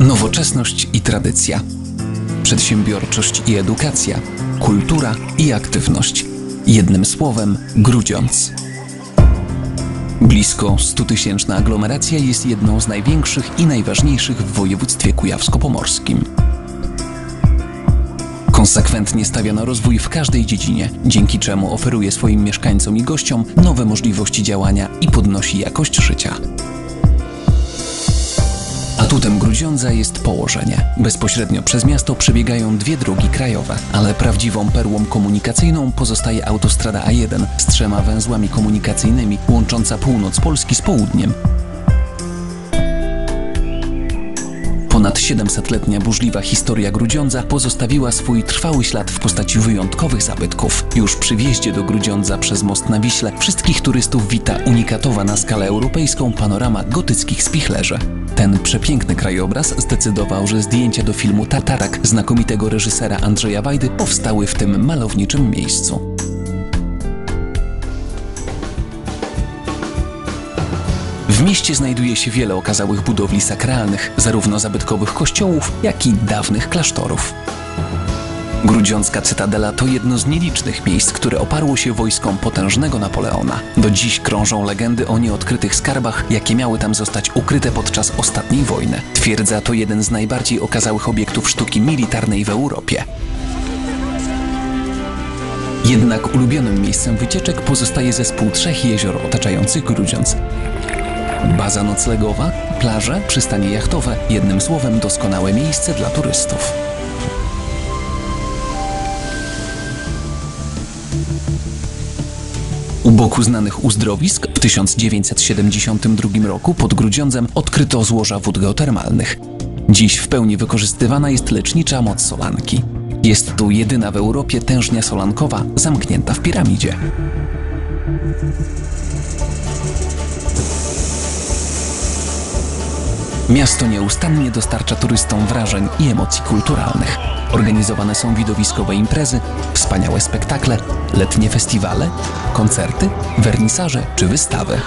Nowoczesność i tradycja. Przedsiębiorczość i edukacja. Kultura i aktywność. Jednym słowem Grudziądz. Blisko 100-tysięczna aglomeracja jest jedną z największych i najważniejszych w województwie kujawsko-pomorskim. Konsekwentnie stawia na rozwój w każdej dziedzinie, dzięki czemu oferuje swoim mieszkańcom i gościom nowe możliwości działania i podnosi jakość życia. Atutem Grudziądza jest położenie. Bezpośrednio przez miasto przebiegają dwie drogi krajowe, ale prawdziwą perłą komunikacyjną pozostaje autostrada A1 z trzema węzłami komunikacyjnymi łącząca północ Polski z południem. Ponad 700-letnia burzliwa historia Grudziądza pozostawiła swój trwały ślad w postaci wyjątkowych zabytków. Już przy wjeździe do Grudziądza przez most na Wiśle wszystkich turystów wita unikatowa na skalę europejską panorama gotyckich spichlerzy. Ten przepiękny krajobraz zdecydował, że zdjęcia do filmu Tatarak znakomitego reżysera Andrzeja Wajdy powstały w tym malowniczym miejscu. W mieście znajduje się wiele okazałych budowli sakralnych, zarówno zabytkowych kościołów, jak i dawnych klasztorów. Grudziącka Cytadela to jedno z nielicznych miejsc, które oparło się wojskom potężnego Napoleona. Do dziś krążą legendy o nieodkrytych skarbach, jakie miały tam zostać ukryte podczas ostatniej wojny. Twierdza to jeden z najbardziej okazałych obiektów sztuki militarnej w Europie. Jednak ulubionym miejscem wycieczek pozostaje zespół trzech jezior otaczających Grudziądz. Baza noclegowa, plaże, przystanie jachtowe, jednym słowem doskonałe miejsce dla turystów. U boku znanych uzdrowisk w 1972 roku pod Grudziądzem odkryto złoża wód geotermalnych. Dziś w pełni wykorzystywana jest lecznicza moc solanki. Jest tu jedyna w Europie tężnia solankowa zamknięta w piramidzie. Miasto nieustannie dostarcza turystom wrażeń i emocji kulturalnych. Organizowane są widowiskowe imprezy, wspaniałe spektakle, letnie festiwale, koncerty, wernisaże czy wystawy.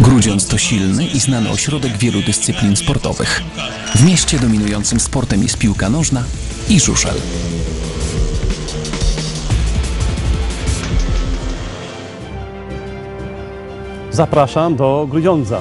Grudziądz to silny i znany ośrodek wielu dyscyplin sportowych. W mieście dominującym sportem jest piłka nożna i żużel. Zapraszam do Grudziądza.